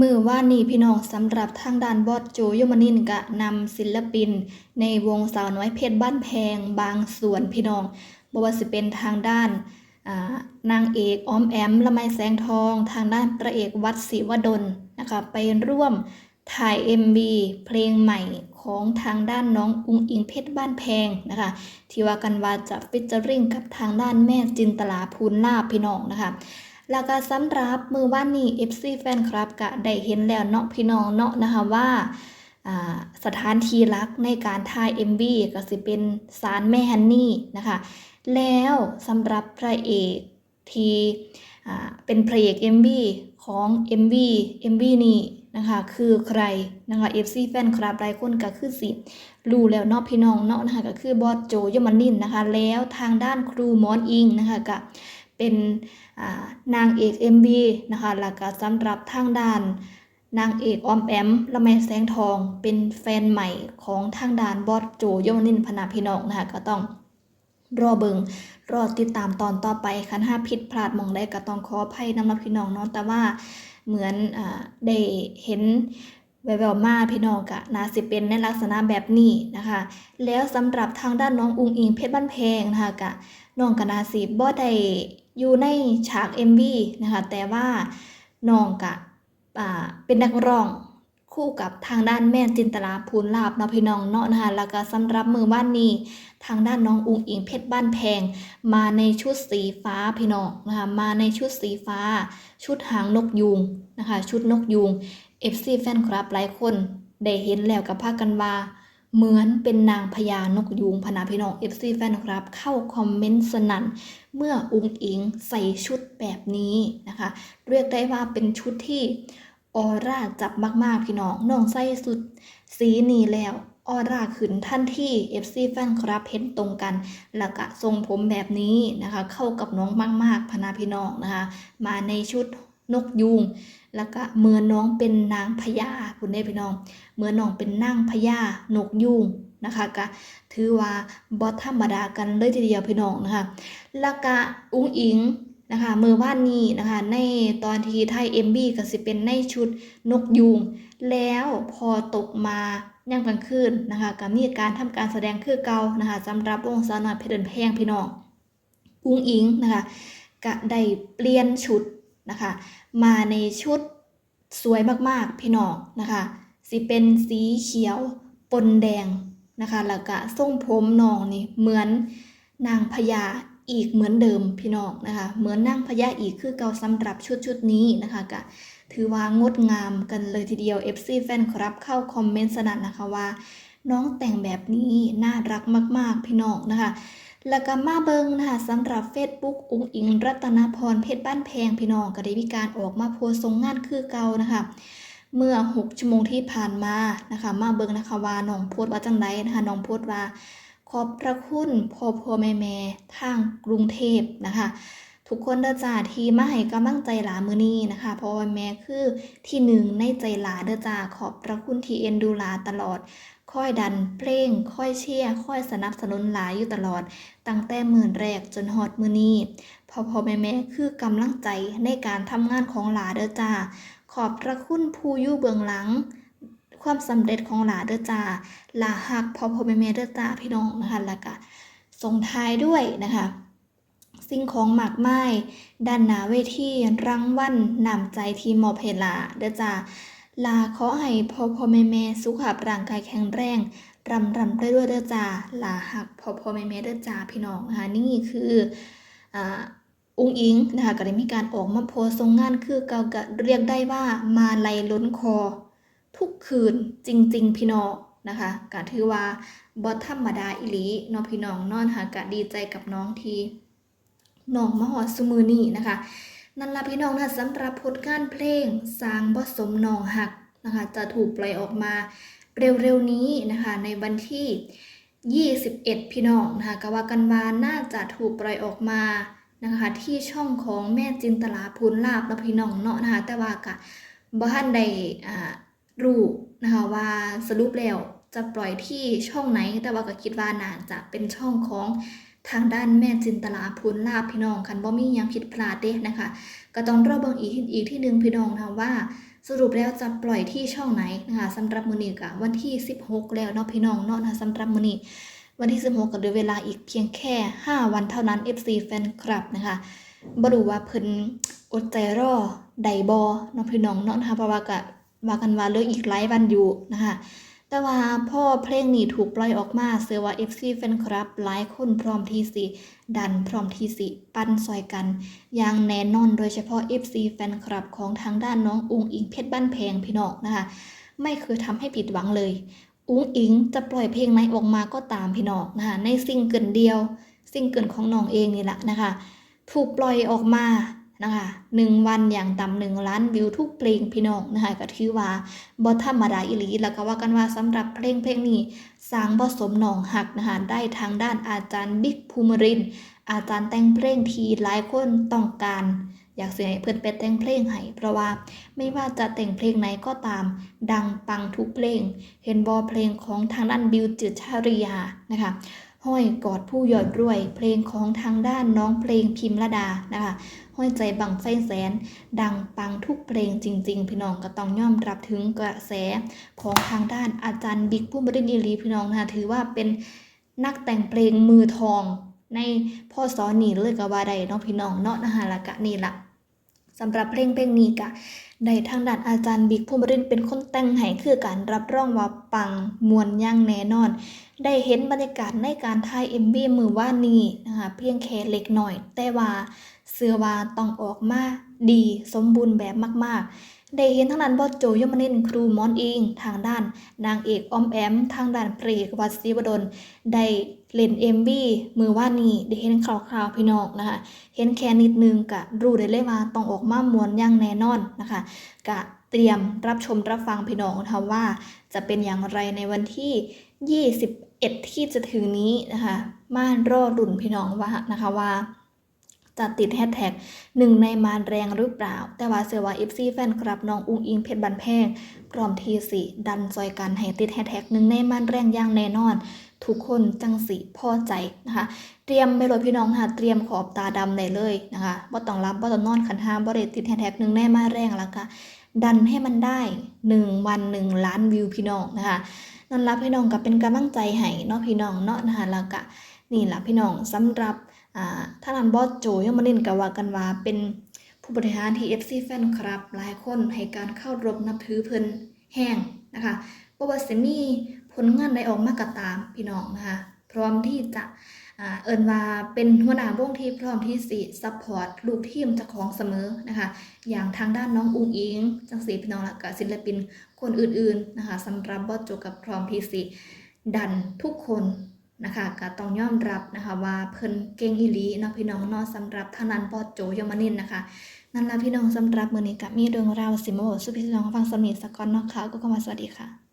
มือว่านนี้พี่น้องสำหรับทางด้านบอสโจยมานินก็นำศิลปิน ในวงสาวน้อยเพชรบ้านแพงบางส่วนพี่น้องบว่าสิเป็นทางด้านานางเอกออมแอมละไมแสงทอง ทางด้านพระเอกวัดศรีวดลนะคะไปร่วมถ่าย MV เพลงใหม่ของทางด้านน้องอุงอิงเพชรบ้านแพงนะคะที่ว่ากันว่าจะฟิชเจอริงกับทางด้านแม่จินตลาภูลลาภพี่น้องนะคะ แล้วก็สำหรับมือว่านนี้ FC แฟนคลับก็ได้เห็นแล้วเนาะพี่น้องเนาะนะคะว่าสถานที่รักในการถ่าย MV ก็สิเป็นศาลแม่ฮันนี่นะคะ แล้วสำหรับพระเอกที่เป็นพระเอก MV ของ MV MV นี้นะคะคือใครนะคะ FC แฟนคลับหลายคนก็คือสิรู้แล้วเนาะพี่น้องเนาะนะคะก็คือบอสโจยมนินนะคะ แล้วทางด้านครูมอนอิงนะคะก็ เป็นนางเอก MB นะคะแล้วก็สำหรับทางด้านนางเอกออมแอมละไมแสงทอง เป็นแฟนใหม่ของทางด้านบอสโจยมนินพนาพี่น้องนะคะก็ต้องรอเบิงรอติดตามตอนต่อไปคันห้าผิดพลาดมองได้ก็ต้องขออภัยนำนับพี่น้องเนาะแต่ว่าเหมือนอได้เห็นแววๆมาพี่น้องกะนาสิเป็นในลักษณะแบบนี้นะคะ แล้วสำหรับทางด้านน้องอุงอิงเพชรบ้านแพงนะคะกะน้องกนาสีบ่ได้ อยู่ในฉาก MV นะคะแต่ว่าน้องกะเป็นนักร้องคู่กับทางด้านแม่จินตลาภูลลาบนาพี่น้องเนาะนะคะแล้วก็สำหรับมือบ้านนี้ ทางด้านน้องอุงอิงเพชรบ้านแพง มาในชุดสีฟ้าพี่น้องนะคะมาในชุดสีฟ้า ชุดหางนกยูงนะคะชุดนกยูง FC แฟนคลับหลายคนได้เห็นแล้วกับพากันว่า เหมือนเป็นนางพญานกยูงพนาพี่น้อง FC แฟนครับ เข้าคอมเมนต์สนั่น เมื่ออุงอิงใส่ชุดแบบนี้นะคะ เรียกได้ว่าเป็นชุดที่ออร่าจับมาก ๆ พี่น้องน้องใส่สุด สีนี้แล้วออร่าขึ้นทันที่ FC แฟนครับเห็นตรงกัน แล้วก็ทรงผมแบบนี้นะคะ เข้ากับน้องมาก ๆพนาพี่น้องนะคะ มาในชุดนกยูง แล้วก็เมื่อน้องเป็นนางพญาคุณได้พี่น้อง เมื่อน้องเป็นนางพญานกยูงนะคะก็ถือว่าบอธรรมดากันเลยทีเดียวพี่น้องนะคะแล้วก็อุ้งอิงนะคะมือว่านนี้นะคะในตอนที่ไทยเอ็มบีก็สิเป็นในชุดนกยูงแล้วพอตกมาย่างกลางคืนนะคะก็มีการทำการแสดงคือเก่านะคะสำหรับวงสาวน้อยเพชรเดินแพงพี่น้องอุ้งอิงนะคะก็ได้เปลี่ยนชุด นะคะ มาในชุดสวยมากๆพี่น้องนะคะสิเป็นสีเขียวปนแดงนะคะแล้วก็ทรงผมน้องนี่เหมือนนางพญาอีกเหมือนเดิมพี่น้องนะคะ เหมือนนางพญาอีกคือเก่าสำหรับชุดชุดนี้นะคะก็ถือว่างดงามกันเลยทีเดียว FC แฟนครับเข้าคอมเมนต์สนั่นนะคะว่า น้องแต่งแบบนี้น่ารักมาก ๆ พี่น้องนะคะ แล้วก็มาเบิงนะคะสำหรับ Facebook อุ้งอิงรัตนพรเพชรบ้านแพงพี่น้องก็ได้มีการออกมาโพสต์ทรงงานคือเก่านะคะ เมื่อ 6 ชั่วโมงที่ผ่านมานะคะ มาเบิงนะคะว่าน้องโพสต์ว่าจังไดนะคะน้องโพสต์ว่า ขอบพระคุณพ่อพ่อแม่แม่ทางกรุงเทพนะคะ ทุกคนเด้อจ้าที่มาให้กำลังใจหลามือนี้นะคะเพราะว่าแม่คือที่หนึ่งในใจหลาเด้อจ้าขอบพระคุณที่เอ็นดูหลาตลอด ค่อยดัน เพลงค่อยเชียร์ค่อยสนับสนุนหลายอยู่ตลอด ตั้งแต่หมื่นแรกจนฮอดมือนี้พ่อพ่อแม่แม่คือกำลังใจในการทำงานของหลาเด้อจ้า ขอบพระคุณผู้อยู่เบื้องหลัง ความสำเร็จของหลาเด้อจ้าหลาหักพ่อพ่อแม่แม่เด้อจ้าพี่น้องนะคะแล้วก็ส่งท้ายด้วยนะคะสิ่งของหมากไม้ด้านหน้าเวทีรางวัลนนำใจทีมมอบให้หลาเด้อจ้า ลาขอให้พ่อพ่อแม่แม่สุขภาพร่างกายแข็งแรงรำรำได้ด้วยเด้อจ้าลาหักพ่อพ่อแม่แม่เด้อจ้าพี่น้องนะคะนี่คืออ่าอุ้งอิงนะคะก็ได้มีการออกมาโพสต์ทรงงานคือเกาก็เรียกได้ว่ามาลัยล้นคอ ทุกคืนจริง ๆ พี่น้องนะคะก็ถือว่าบอธรรมดาอิลีเน้องพี่น้องนอนค่ะก็ดีใจกับน้องทีน้องมหอดสมือนี่นะคะ นั่นละพี่น้องนะสำหรับผลงานเพลงสร้างบสมนองหักนะคะจะถูกปล่อยออกมาเร็วๆนี้นะคะในวันที่ 21 พี่น้องนะคะกว่ากันวาน่าจะถูกปล่อยออกมานะคะที่ช่องของแม่จินตลาพูนลาบแล้วพี่น้องเนาะนะคะแต่ว่ากะบ้านใดอ่ารู้นะคะว่าสรุปแล้วจะปล่อยที่ช่องไหน แต่ว่าก็คิดว่าน่าจะเป็นช่องของ ทางด้านแม่จินตลาพูนลาบพี่น้องคันบ่มียังผิดพลาดเด้นะคะ ก็ต้องรอเบิ่งอีกอีกที่หนึ่งพี่น้องนะว่า สรุปแล้วจะปล่อยที่ช่องไหนนะคะสำหรับมือนี้กะวันที่ 16 แล้วเนาะพี่น้องเนาะนะคะสำหรับมือนี้วันที่ 16ก็เหลือเวลาอีกเพียงแค่ 5 วันเท่านั้น FC แฟนคลับนะคะบรู้ว่าเพิ่นอดใจรอใดบ่เนาะพี่น้องเนาะนะคะเพราะว่าก็ว่ากันว่าเหลืออีกหลายวันอยู่นะคะ แต่ว่าพ่อเพลงนี้ถูกปล่อยออกมาเสือว่า FC แฟนคลับหลายคนพร้อมที่สิดันพร้อมที่สิปั้นซอยกัน อย่างแน่นอนโดยเฉพาะ FC แฟนคลับของทางด้านน้องอุงอิงเพชรบ้านแพงพี่น้องนะคะไม่เคยทำให้ผิดหวังเลย อุงอิงจะปล่อยเพลงไหนออกมาก็ตามพี่น้องนะคะในซิงเกิลเดียวซิงเกิลของน้องเองนี่แหละนะคะถูกปล่อยออกมา นะคะหนึ่งวันอย่างต่ำหนึ่งล้านวิวทุกเพลงพี่น้องนะคะก็ถือว่าบอธรรมดาอิลีแล้วก็ว่ากันว่าสำหรับเพลงเพลงนี้สร้างผสมหนองหักนะคะได้ทางด้านอาจารย์บิ๊กภูมิรินอาจารย์แต่งเพลงทีหลายคนต้องการ อยากเสียให้เพื่อนไปแต่งเพลงให้เพราะว่าไม่ว่าจะแต่งเพลงไหนก็ตาม ดังปังทุกเพลง เห็นบอเพลงของทางด้านบิวจิตชาริยานะคะห้อยกอดผู้ยอดรวย เพลงของทางด้านน้องเพลงพิมระดานะคะ ห้อยใจบังไฟแสน ดังปังทุกเพลงจริง ๆ พี่น้องก็ต้องย่อมรับถึงกระแสของทางด้านอาจารย์บิ๊กผู้บริณิลีพี่น้องนะคะถือว่าเป็นนักแต่งเพลงมือทอง ในพ่อสอนนี่เลยก็ว่าได้เนาะพี่น้องเนาะนะคะละกะนี่ละสำหรับเพลงเพลงนี้กะได้ทางด้านอาจารย์บิ๊กผู้บริณเป็นคนแต่งให้คือการรับรองว่าปังมวลย่างแน่นอน ได้เห็นบรรยากาศในการถ่ายเอ็มบีมือว่านนี้นะคะเพียงแค่เล็กหน่อย แต่ว่า เสือว่าต้องออกมาดีสมบูรณ์แบบมาก ๆ ได้เห็นทางด้นบอสโจยมนินครูมอนอิงทางด้าน นางเอกออมแอม ทางด้านพระเอกวัดศรีวดลได้เล่นเอ็มบีมือว่านนี้ได้เห็นข่าวๆพี่น้องนะคะ เห็นแค่นิดนึงกะรู้ได้เลยว่าต้องออกมามวนอย่างแน่นอนนะคะ กะเตรียมรับชมรับฟังพี่น้องนะคะว่า จะเป็นอย่างไรในวันที่ 21 ที่จะถึงนี้นะคะ มารอดุนพี่น้องว่านะคะว่า จะติดแฮชแท็กหนึ่งในมารแรงหรือเปล่า แต่ว่าเสือว่า FC แฟนครับน้องอุ้งอิงเพชรบันแพงพร้อมทีสิดันซอยกันให้ติดแฮชแท็กหนึ่งในมารแรงอย่างแน่นอน ทุกคนจังสิพอใจนะคะ เตรียมไปเลยพี่น้องค่ะเตรียมขอบตาดำได้เลยนะคะบ่ต้องรับบ่ต้องนอนขันห้ามบ่ได้ติดแฮชแท็กหนึ่งในมารแรงแล้วก็ดันให้มันได้หนึ่งวันหนึ่งล้านวิวพี่น้องนะคะนั่นละพี่น้องก็เป็นกำลังใจให้เนาะพี่น้องเนาะนะคะแล้วก็นี่แหละพี่น้องสำหรับ อ่าท่านันบอสโจยังมาเล่นกับว่ากันว่าเป็นผู้บริหารที่ FC แฟนคลับ หลายคนให้การเข้ารบนับถือเพิ่นแห้งนะคะบ่ว่าสิมีผลงานใดออกมาก็ตามพี่น้องนะคะ พร้อมที่จะเอิ้นว่าเป็นหัวหน้าวงที่พร้อมที่สิซัพพอร์ตลูกทีมเจ้าของเสมอนะคะ อย่างทางด้านน้องอุงอิง จังสีพี่น้องและก็ศิลปินคนอื่นๆนะคะสำหรับบอสโจกับพร้อมทีสิดันทุกคน นะคะก็ต้องยอมรับนะคะว่าเพิ่นเก่งอีหลีนะพี่น้องเนาะสำหรับทางนั้นปอโจยมานินนะคะนั่นละพี่น้องสำหรับมื้อนี้ก็มีเรื่องราวสิมาบอกสู่พี่น้องฟังสนิทสกอนเนาะค่ะก็ขอมาสวัสดีค่ะ